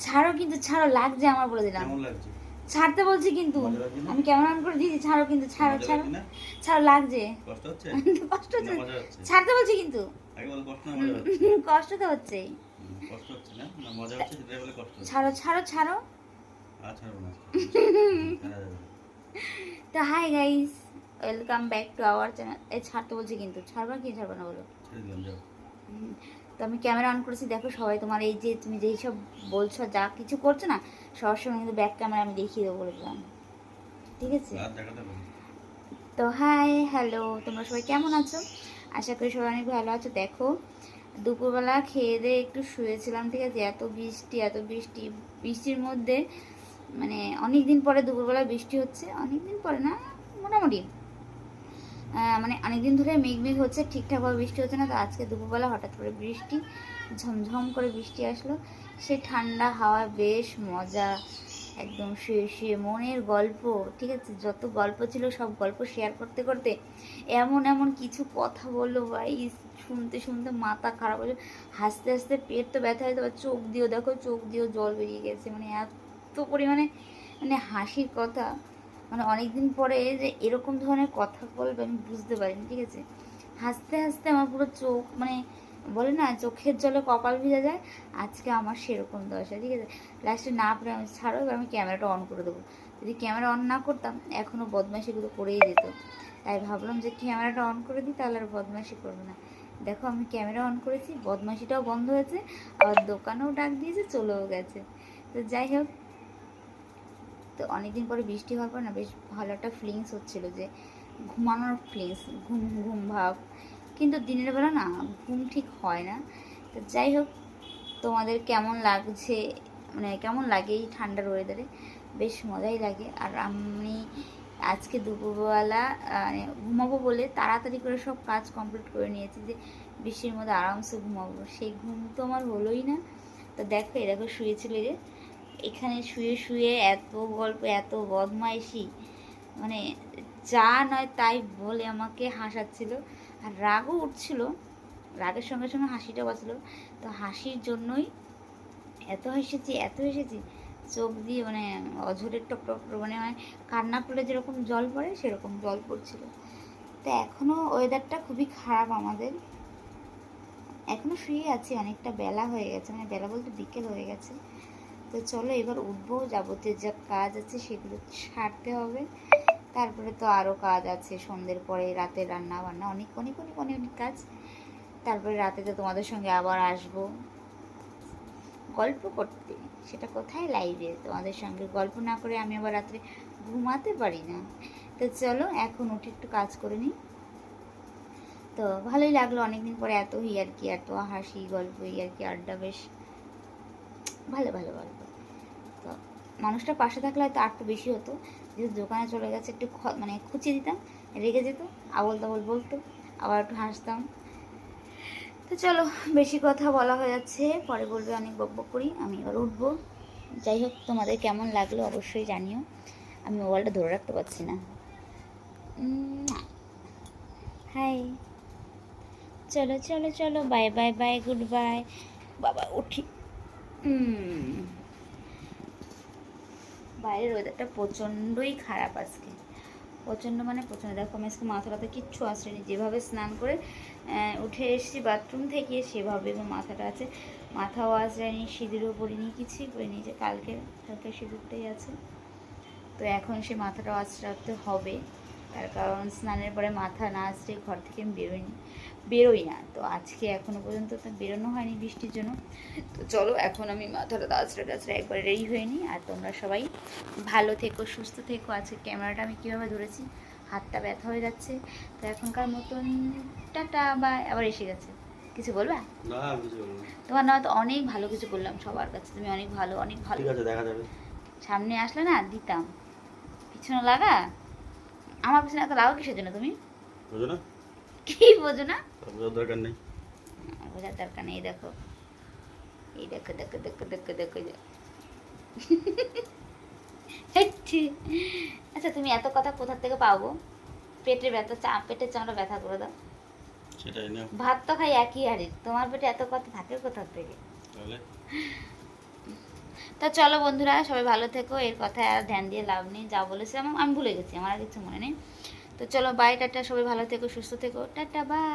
ছাড়ো কিন্তু ছাড়ো লাগছে আমার বলে দিলাম। ছাড়তে বলছি কিন্তু? আমি ক্যামেরা অন করে দিয়েছি ছাড়ো কিন্তু ছাড়ো ছাড়ো। ছাড়ো লাগছে। কষ্ট হচ্ছে? কষ্ট হচ্ছে। ছাড়তে বলছি কিন্তু। কষ্ট তো হচ্ছে। ছাড়ো ছাড়ো ছাড়ো। তো hi guys welcome back to our channel এই ছাড়তে বলছি কিন্তু। ছাড়বা কি ছাড়বা না বলো? তো আমি ক্যামেরা অন করেছি দেখো সবাই তোমার এই যে তুমি যেই সব বলছো যা কিছু করছ না সবার সময় কিন্তু ব্যাক ক্যামেরা আমি দেখিয়ে দেবো বলে দিলাম। ঠিক আছে? তো হাই হ্যালো তোমরা সবাই কেমন আছো? আশা করি সবাই অনেক ভালো আছো। দেখো দুপুরবেলা খেয়ে দিয়ে একটু শুয়েছিলাম ঠিক আছে? এত বৃষ্টি এত বৃষ্টি বৃষ্টির মধ্যে মানে অনেক দিন পরে দুপুরবেলা বৃষ্টি হচ্ছে অনেক দিন পরে না মোটামুটি। মানে অনেক দিন ধরে মেঘ মেঘ হচ্ছে ঠিকঠাকভাবে বৃষ্টি হচ্ছে না, তো আজকে দুপুরবেলা হঠাৎ করে বৃষ্টি, ঝমঝম করে বৃষ্টি আসলো। সে ঠান্ডা হাওয়া বেশ মজা, একদম শুয়ে শুয়ে মনের গল্প, ঠিক আছে? যত গল্প ছিল সব গল্প শেয়ার করতে করতে এমন এমন কিছু কথা বলল, ভাই, শুনতে শুনতে মাথা খারাপ যাবে। হাসতে হাসতে পেট তো ব্যথা হয়ে যাবে চোখ দিয়েও দেখো, চোখ দিয়েও জল বেরিয়ে গেছে মানে এত পরিমাণে মানে হাসির কথা। মানে অনেকদিন পরে যে এরকম ধরনের কথা বলবে, আমি বুঝতে পারিনি, ঠিক আছে? হাসতে হাসতে আমার পুরো চোখ মানে বলে না, চোখের জলে কপাল ভিজে যায়, আজকে আমার সেরকম দশা, ঠিক আছে? লাস্টে না পারে আমি ছাড়ো, এবার আমি ক্যামেরাটা অন করে দেবো। যদি ক্যামেরা অন না করতাম এখনও বদমাইশিগুলো করেই যেত। তাই ভাবলাম যে ক্যামেরাটা অন করে দিই, তাহলে আর বদমাইশি করবে না। দেখো, আমি ক্যামেরা অন করেছি, বদমাইশিটাও বন্ধ হয়েছে, আবার দোকানেও ডাক দিয়েছে, চলেও গেছে। তো যাই হোক তো অনেকদিন পরে বৃষ্টি হওয়ার পর না বেশ ভালো একটা ফিলিংস হচ্ছিল যে ঘুমানোর ফিলিংস ঘুম ঘুম ভাব। কিন্তু দিনের বেলা না ঘুম ঠিক হয় না। তো যাই হোক, তোমাদের কেমন লাগছে? মানে কেমন লাগে এই ঠান্ডার ওয়েদারে বেশ মজাই লাগে। আর আমি আজকে দুপুরবেলা মানে ঘুমাবো বলে তাড়াতাড়ি করে সব কাজ কমপ্লিট করে নিয়েছি যে বৃষ্টির মধ্যে আরামসে ঘুমাবো। সেই ঘুম তো আমার হলোই না। তো দেখো এ দেখো শুয়েছিল যে এখানে শুয়ে শুয়ে এত গল্প, এত বদমাইশি। মানে যা নয় তাই বলে আমাকে হাসাচ্ছিল। আর রাগও উঠছিল। রাগের সঙ্গে সঙ্গে হাসিটা বাঁচলো। তো হাসির জন্যই এত হেসেছি এত হেসেছি। চোখ দিয়ে মানে অঝরের টপ টপ মানে মানে কান্না করলে যেরকম জল পড়ে, সেরকম জল পড়ছিল। তো এখনও ওয়েদারটা খুবই খারাপ আমাদের। এখনও শুয়ে আছি, অনেকটা বেলা হয়ে গেছে। মানে বেলা বলতে বিকেল হয়ে গেছে। তো চলো এবার উঠবো, যাবতীয় যা কাজ আছে সেগুলো সারতে হবে। তারপরে তো আরও কাজ আছে, সন্ধ্যের পরে রাতে রান্না বান্না অনেক অনেক অনেক অনেক অনেক কাজ। তারপরে রাতে তো তোমাদের সঙ্গে আবার আসব। গল্প করতে, সেটা কোথায় লাইভে তোমাদের সঙ্গে গল্প না করে আমি আবার রাত্রে ঘুমাতে পারি না। তো চলো, এখন উঠে একটু কাজ করে নিই। তো ভালোই লাগল, অনেকদিন পরে এত ইয়ার্কি, এত হাসি গল্প, ইয়ার্কি, আড্ডা বেশ ভালো ভালো গল্প তো মানুষটা পাশে থাকলে হয়তো আরটু বেশি হতো। যেহেতু দোকানে চলে গেছে, একটু মানে খুঁচিয়ে দিতাম, রেগে যেত আবল তাবল বলতো, আবার একটু হাসতাম। তো চলো, বেশি কথা বলা হয়ে যাচ্ছে। পরে বলবে অনেক বক করি, আমি এবার উঠবো। যাই হোক, তোমাদের কেমন লাগল অবশ্যই জানিও। আমি মোবাইলটা ধরে রাখতে পারছি না। হাই। চলো চলো চলো, bye bye bye, good bye. বাবা, উঠি। বাইরের ওয়েদারটা প্রচণ্ডই খারাপ আজকে। প্রচণ্ড মানে প্রচণ্ড। দেখো, আমি আজকে মাথাটাতে কিচ্ছু আসেনি। যেভাবে স্নান করে উঠে এসেছি বাথরুম থেকে, সেভাবে মাথাটা আছে। মাথাও আসেনি সিঁদুরও পরিনি, কিছুই পরিনি। যে কালকে কালকে সিঁদুরটাই আছে। তো এখন সে মাথাটাও আঁচড়াতে হবে। তার কারণ স্নানের পরে মাথা না আঁচড়ে ঘর থেকে আমি বেরোইনি বেরোই না। তো আজকে এখনও পর্যন্ত তো বেরোনো হয়নি বৃষ্টির জন্য। তো চলো এখন আমি মাথাটা আঁচড়ে টাচড়ে একবার রেডি হয়ে নিই। আর তোমরা সবাই ভালো থেকো সুস্থ থেকো। আজকে ক্যামেরাটা আমি কীভাবে ধরেছি? হাতটা ব্যথা হয়ে যাচ্ছে। তো এখনকার মতন টাটা বা আবার এসে গেছে। কিছু বলবা। তোমার না তো অনেক ভালো কিছু বললাম সবার কাছে। তুমি অনেক ভালো অনেক ভালো। ঠিক আছে দেখা যাবে। সামনে আসলে না দিতাম। পিছনে লাগা? আমার পিছনে এত লাগা কিসের জন্য তুমি? বুঝো না। কি বোঝো না? বোঝার দরকার নেই। বোঝার দরকার নেই দেখো। এই দেখো দেখো দেখো দেখো দেখো। আচ্ছা তুমি এত কথা কোথা থেকে পাবো পেটের ব্যথা চা পেটের চামড়া ব্যথা করে দাও। সেটাই না ভাত তো খাই একই হাড়ির। তোমার পেটে এত কথা থাকে কোথা থেকে? তাহলে? তো চলো বন্ধুরা, সবাই ভালো থেকো। এর কথায় আর ধ্যান দিয়ে লাভ নেই, যা বলেছিলাম, আমি ভুলে গেছি, আমার আর কিছু মনে নেই। তো চলো বাই টাটা, সবাই ভালো থেকো, সুস্থ থেকো। Tata bye